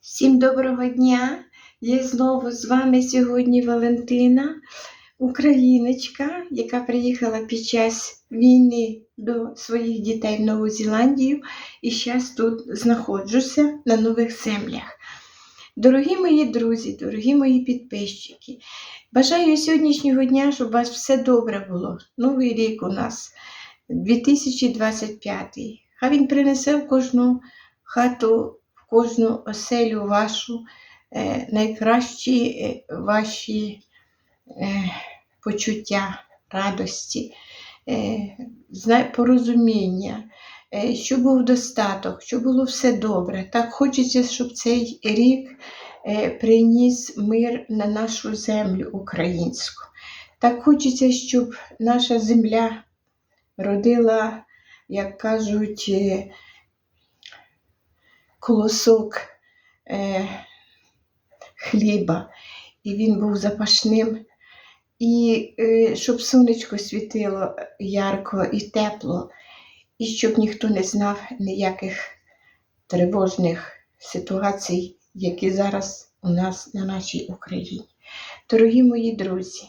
Всім доброго дня! Я знову з вами сьогодні Валентина, україночка, яка приїхала під час війни до своїх дітей в Нову Зеландію і зараз тут знаходжуся на нових землях. Дорогі мої друзі, дорогі мої підписчики, бажаю сьогоднішнього дня, щоб у вас все добре було. Новий рік у нас 2025. Хай він принесе в кожну хату кожну оселю вашу е, найкращі е, ваші е, почуття радості, порозуміння, щоб був достаток, щоб було все добре. Так хочеться, щоб цей рік приніс мир на нашу землю українську. Так хочеться, щоб наша земля родила, як кажуть, колосок е, хліба, і він був запашним, і е, щоб сонечко світило ярко і тепло, і щоб ніхто не знав ніяких тривожних ситуацій, які зараз у нас на нашій Україні. Дорогі мої друзі,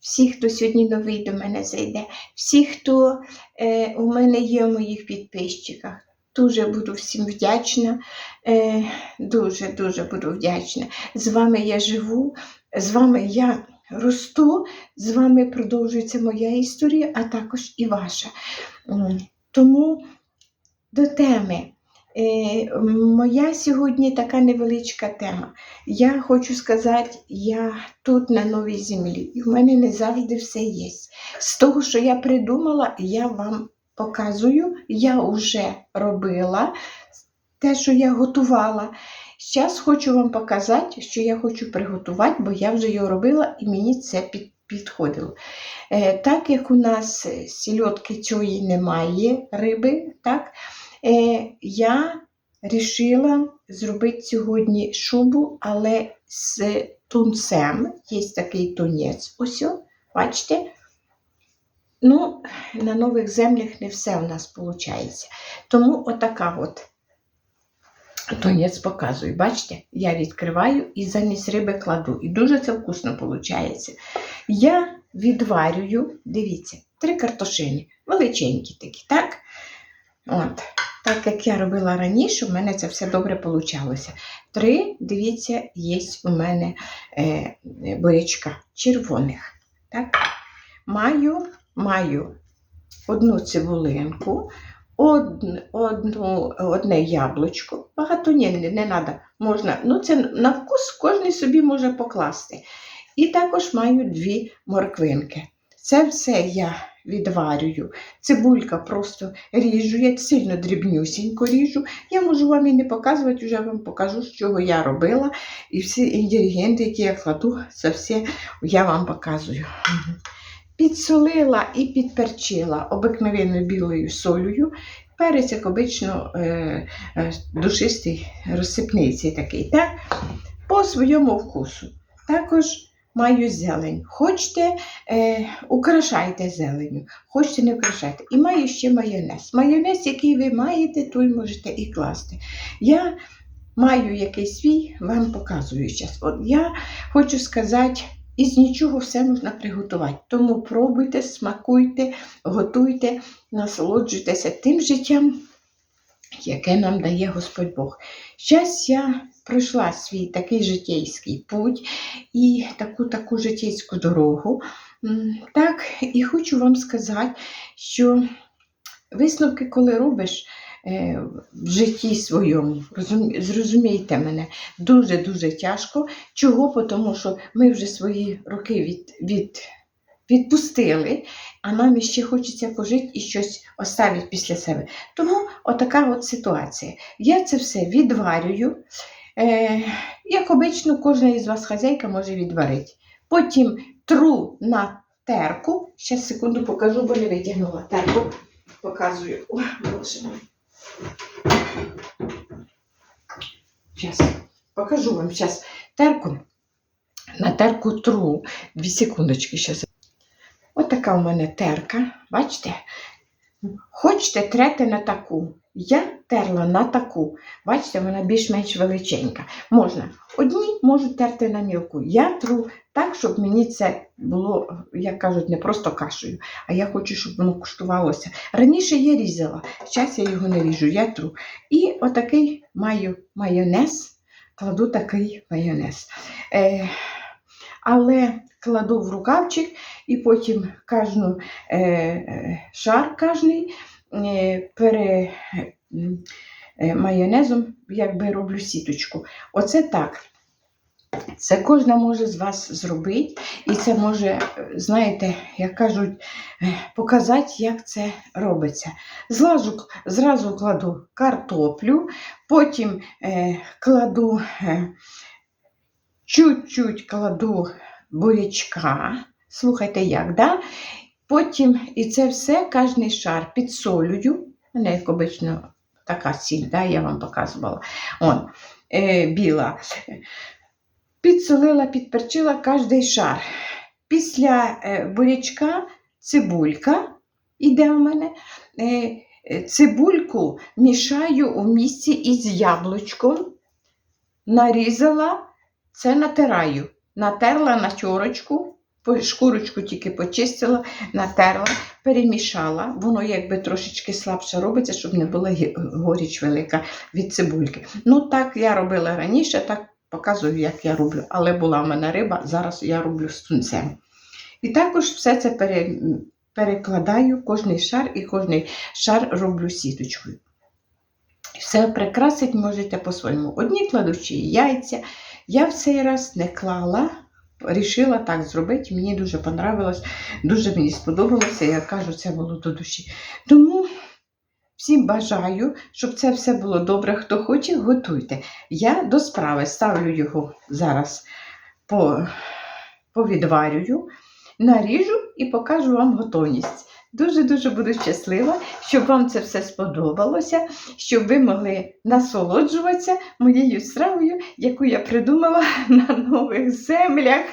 всі, хто сьогодні новий до мене зайде, всі, хто е, у мене є в моїх підписчиках, дуже буду всім вдячна. Е, дуже дуже буду вдячна. З вами я живу, з вами я росту, з вами продовжується моя історія, а також і ваша. Тому до теми. Е, Моя сьогодні така невеличка тема. Я хочу сказати, я тут на новій землі, і в мене не завжди все є. З того, що я придумала, я вам показую, я вже робила те, що я готувала. Зараз хочу вам показати, що я хочу приготувати, бо я вже його робила і мені це під, підходило. Е, так як у нас сільотки цієї немає, риби, так, е, я вирішила зробити сьогодні шубу, але з тунцем. Є такий тунець. Ось, бачите? Ну, на нових землях не все у нас виходить. Тому отака от тунець показую. Бачите, я відкриваю і замість риби кладу. І дуже це вкусно виходить. Я відварюю, дивіться, три картошини, величенькі такі, так? От. Так як я робила раніше, у мене це все добре вийшло. Три, дивіться, є у мене е, бурячка червоних. Так? Маю, маю одну цибулинку, одн, одну, одне яблучко. Багато ні, не, не треба. Можна, ну це на вкус кожен собі може покласти. І також маю дві морквинки. Це все я відварюю. Цибулька просто ріжу, я сильно дрібнюсінько ріжу. Я можу вам і не показувати, вже вам покажу, з чого я робила. І всі інгредієнти, які я кладу, це все я вам показую. Підсолила і підперчила обикновенною білою солею. Перець, як обично, е, е, душистий, розсипний такий, так? по своєму вкусу. Також маю зелень. Хочете, е, украшайте зеленю, хочете не украшайте. І маю ще майонез. Майонез, який ви маєте, той можете і класти. Я маю якийсь свій, вам показую зараз. От я хочу сказати, із нічого все можна приготувати. Тому пробуйте, смакуйте, готуйте, насолоджуйтеся тим життям, яке нам дає Господь Бог. Зараз я пройшла свій такий житейський путь і таку таку житейську дорогу. Так, і хочу вам сказати, що висновки, коли робиш в житті своєму, розум- зрозумійте мене, дуже-дуже тяжко. Чого? Тому що ми вже свої роки від, від, відпустили, а нам іще хочеться пожити і щось оставити після себе. Тому отака от ситуація. Я це все відварюю. Е, як обично, кожна із вас хазяйка може відварити. Потім тру на терку. Ще секунду покажу, бо не витягнула терку. Показую. О. Зараз покажу вам сейчас терку. На терку тру. Дві секундочки зараз. Ось така у мене терка. Бачите? Хочете, трети на таку. Я терла на таку. Бачите, вона більш-менш величенька. Можна. Одні можуть терти на мілку. Я тру так, щоб мені це було, як кажуть, не просто кашею, а я хочу, щоб воно куштувалося. Раніше я різала, зараз я його не ріжу, я тру. І отакий маю майонез, кладу такий майонез. Е, але кладу в рукавчик і потім кожну е, е, шар кожний пере, е, майонезом якби роблю сіточку. Оце так. Це кожна може з вас зробити, і це може, е, знаєте, як кажуть, е, показати, як це робиться. Зразу, зразу кладу картоплю, потім е, кладу е, чуть-чуть кладу бурячка. Слухайте, як, да? Потім і це все, кожний шар підсолюю. Мене, як обично, така сіль, да, я вам показувала. Он, е, біла. Підсолила, підперчила кожний шар. Після е, бурячка цибулька іде у мене. Е, цибульку мішаю у місці із яблучком. Нарізала, це натираю. Натерла на чорочку, по- шкурочку тільки почистила, натерла, перемішала. Воно якби трошечки слабше робиться, щоб не була горіч велика від цибульки. Ну так я робила раніше, так показую, як я роблю. Але була в мене риба, зараз я роблю з тунцем. І також все це пере, перекладаю, кожний шар і кожний шар роблю сіточкою. Все прикрасить можете по-своєму. Одні кладучи яйця. Я в цей раз не клала, рішила так зробити. Мені дуже понравилось, дуже мені сподобалося. Я кажу, це було до душі. Тому всім бажаю, щоб це все було добре. Хто хоче, готуйте. Я до справи ставлю його зараз по, повідварюю, наріжу і покажу вам готовність. Дуже-дуже буду щаслива, щоб вам це все сподобалося, щоб ви могли насолоджуватися моєю стравою, яку я придумала на нових землях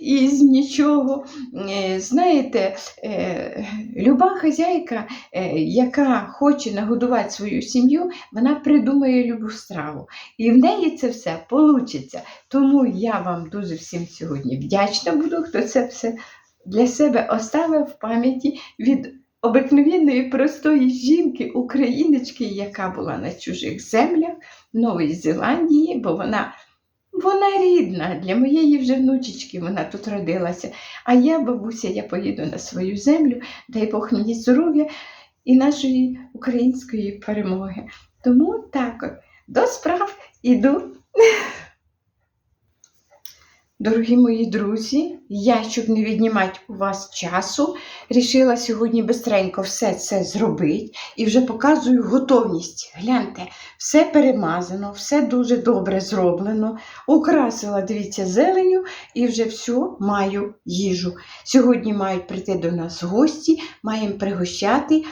із нічого. Е, Знаєте, е, люба хазяйка, е, яка хоче нагодувати свою сім'ю, вона придумає любу страву. І в неї це все вийде. Тому я вам дуже всім сьогодні вдячна буду, хто це все для себе оставив в пам'яті від обикновенної простої жінки, україночки, яка була на чужих землях Нової Зеландії, бо вона, вона рідна для моєї вже внучечки, вона тут родилася. А я, бабуся, я поїду на свою землю, дай Бог мені здоров'я і нашої української перемоги. Тому так до справ іду. Дорогі мої друзі, я, щоб не віднімати у вас часу, рішила сьогодні бистренько все це зробити і вже показую готовність. Гляньте, все перемазано, все дуже добре зроблено. Украсила, дивіться, зеленю і вже все маю їжу. Сьогодні мають прийти до нас гості, маємо пригощати.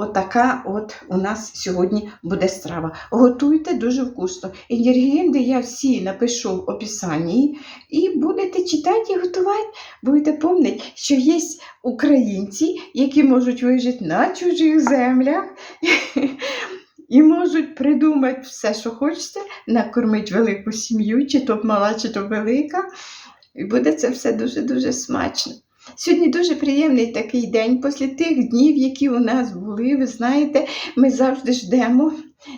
Отака от у нас сьогодні буде страва. Готуйте дуже вкусно. Інгредієнти я всі напишу в описанні і будете читати і готувати. Будете пам'ятати, що є українці, які можуть вижити на чужих землях і можуть придумати все, що хочете, накормити велику сім'ю, чи то мала, чи то велика. І буде це все дуже-дуже смачно. Сьогодні дуже приємний такий день після тих днів, які у нас були. Ви знаєте, ми завжди ждемо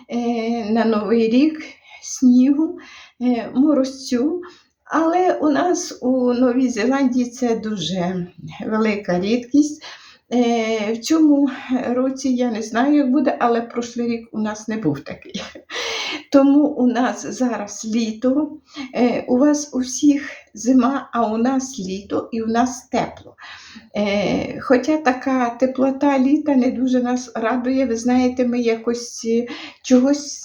е, на Новий рік снігу, е, морозцю. Але у нас у Новій Зеландії це дуже велика рідкість. Е, в цьому році я не знаю, як буде, але прошлий рік у нас не був такий. Тому у нас зараз літо, у вас у всіх зима, а у нас літо і у нас тепло. Е, хоча така теплота літа не дуже нас радує, ви знаєте, ми якось е, чогось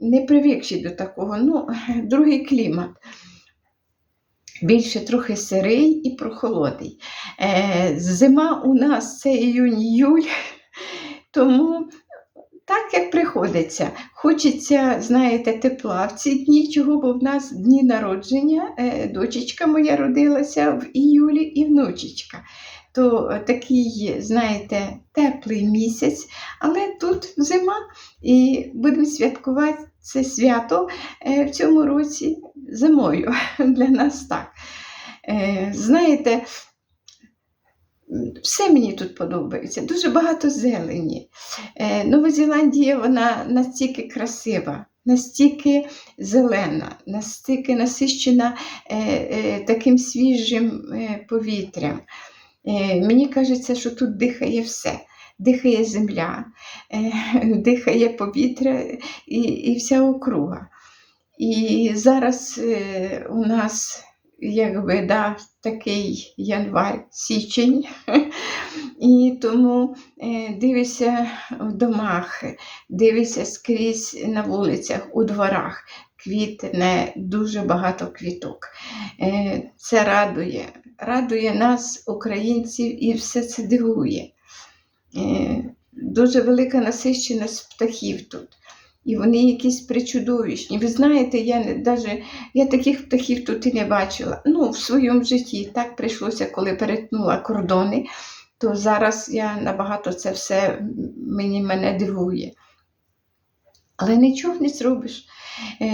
не привикші до такого. Ну, другий клімат. Більше трохи сирий і прохолодний. Е, зима у нас це іюнь-іюль, тому так як приходиться. Хочеться, знаєте, тепла в ці дні, чого, бо в нас дні народження. Е, дочечка моя родилася в іюлі і внучечка. то такий, знаєте, теплий місяць, але тут зима, і будемо святкувати це свято е, в цьому році зимою. Для нас так. Е, Знаєте, все мені тут подобається, дуже багато зелені. Е, Нова Зеландія вона настільки красива, настільки зелена, настільки насищена е, е, таким свіжим повітрям. Мені кажеться, що тут дихає все. Дихає земля, дихає повітря і, і вся округа. І зараз у нас якби да, такий январь, січень, і тому е, дивишся в домах, дивишся скрізь на вулицях, у дворах. Квітне дуже багато квіток. Е, Це радує, радує нас, українців, і все це дивує. Е, Дуже велика насищеність птахів тут. І вони якісь причудовішні. Ви знаєте, я даже, я таких птахів тут і не бачила. Ну, в своєму житті так прийшлося, коли перетнула кордони, то зараз я набагато це все мені мене дивує. Але нічого не зробиш. Е,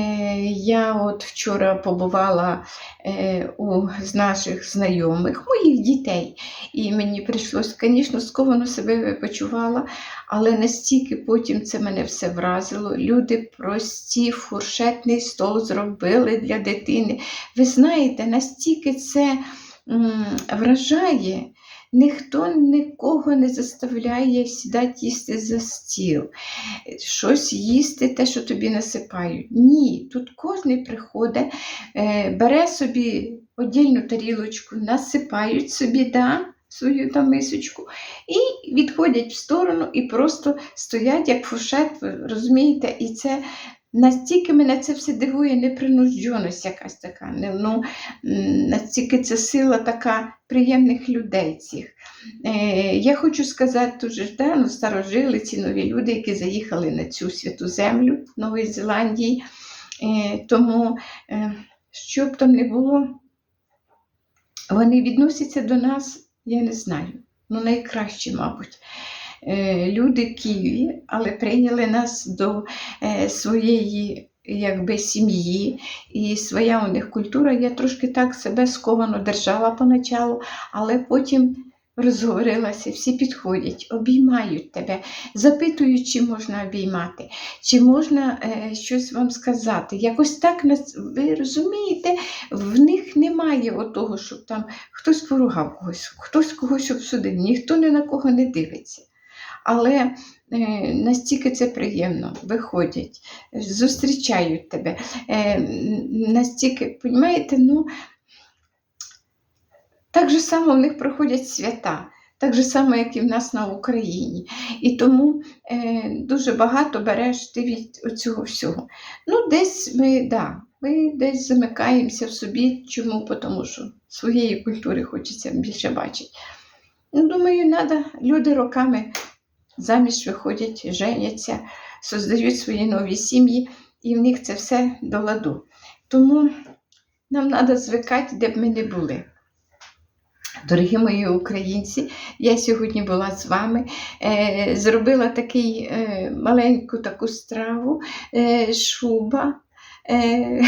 я от вчора побувала е, у наших знайомих, моїх дітей, і мені прийшлось, звісно, сковано себе почувала, але настільки потім це мене все вразило. Люди прості, фуршетний стол зробили для дитини. Ви знаєте, настільки це вражає. Ніхто нікого не заставляє сідати їсти за стіл, щось їсти, те, що тобі насипають. Ні, тут кожен приходить, е, бере собі одільну тарілочку, насипають собі да, свою там мисочку і відходять в сторону і просто стоять як фуршет, розумієте, і це. Настільки мене це все дивує, непринуждженість якась така. Ну, настільки це сила така приємних людей цих. Е, я хочу сказати дуже да, ну, старожили ці нові люди, які заїхали на цю святу землю Нової Зеландії. Е, тому, е, що б там не було, вони відносяться до нас, я не знаю. Ну, найкраще, мабуть. Е, люди Києві, але прийняли нас до е, своєї якби, сім'ї і своя у них культура. Я трошки так себе сковано держала поначалу, але потім розговорилася, всі підходять, обіймають тебе, запитують, чи можна обіймати, чи можна е, щось вам сказати. Якось так нас, ви розумієте, в них немає отого, щоб там хтось поругав когось, хтось когось обсудив, ніхто ні на кого не дивиться. Але е, настільки це приємно, виходять, зустрічають тебе. Е, настільки, розумієте, ну, так же само в них проходять свята, так же само, як і в нас на Україні. І тому е, дуже багато береш ти від цього всього. Ну, десь ми, да, ми десь замикаємося в собі. Чому? Тому що своєї культури хочеться більше бачити. Ну, думаю, треба, люди роками заміж виходять, женяться, создають свої нові сім'ї, і в них це все до ладу. Тому нам треба звикати, де б ми не були. Дорогі мої українці, я сьогодні була з вами, е, зробила такий, е, маленьку таку страву, е, шуба.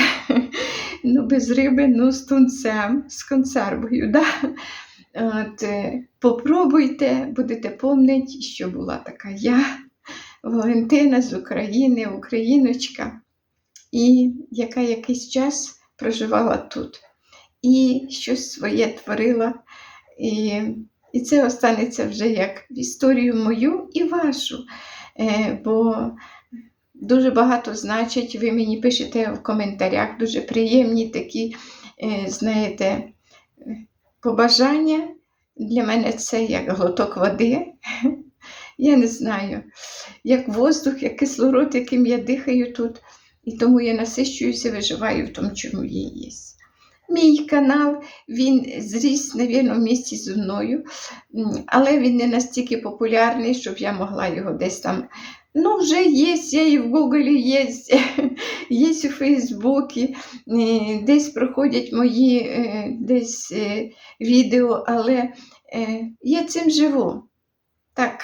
Ну, без риби, ну, з тунцем, з консервою. Да? От, е, попробуйте, будете пам'ятати, що була така я, Валентина з України, україночка, і яка якийсь час проживала тут. І щось своє творила. І, і це останеться вже як історію мою і вашу. Е, бо дуже багато значить, ви мені пишете в коментарях дуже приємні такі, е, знаєте, побажання. Для мене це як глоток води. Я не знаю, як воздух, як кислород, яким я дихаю тут. І тому я насищуюся, виживаю в тому, чому я є. Мій канал, він зріс, навірно, в місті зі мною, але він не настільки популярний, щоб я могла його десь там. Ну, вже є, я і в Гуглі є, є у Фейсбуці, е, десь проходять мої е, десь е, відео, але я цим живу. Так,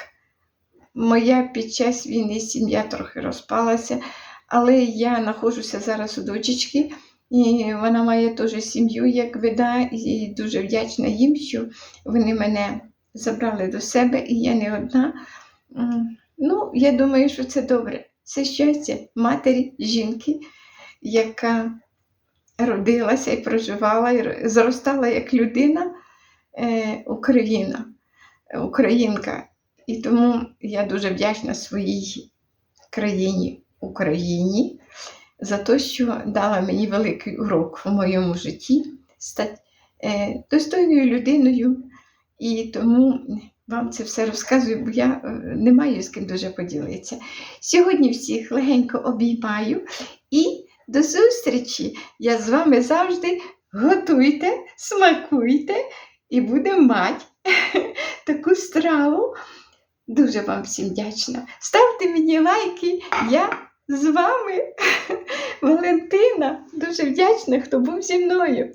моя під час війни сім'я трохи розпалася, але я знаходжуся зараз у дочечки, і вона має теж сім'ю, як вида, і дуже вдячна їм, що вони мене забрали до себе, і я не одна. Ну, я думаю, що це добре. Це щастя матері, жінки, яка родилася і проживала, і зростала як людина, е, Україна, українка. І тому я дуже вдячна своїй країні Україні за те, що дала мені великий урок в моєму житті стати е, достойною людиною. І тому вам це все розказую, бо я е, не маю з ким дуже поділитися. Сьогодні всіх легенько обіймаю і до зустрічі! Я з вами завжди готуйте, смакуйте і будемо мати таку страву. Дуже вам всім вдячна. Ставте мені лайки, я з вами, Валентина. Дуже вдячна, хто був зі мною.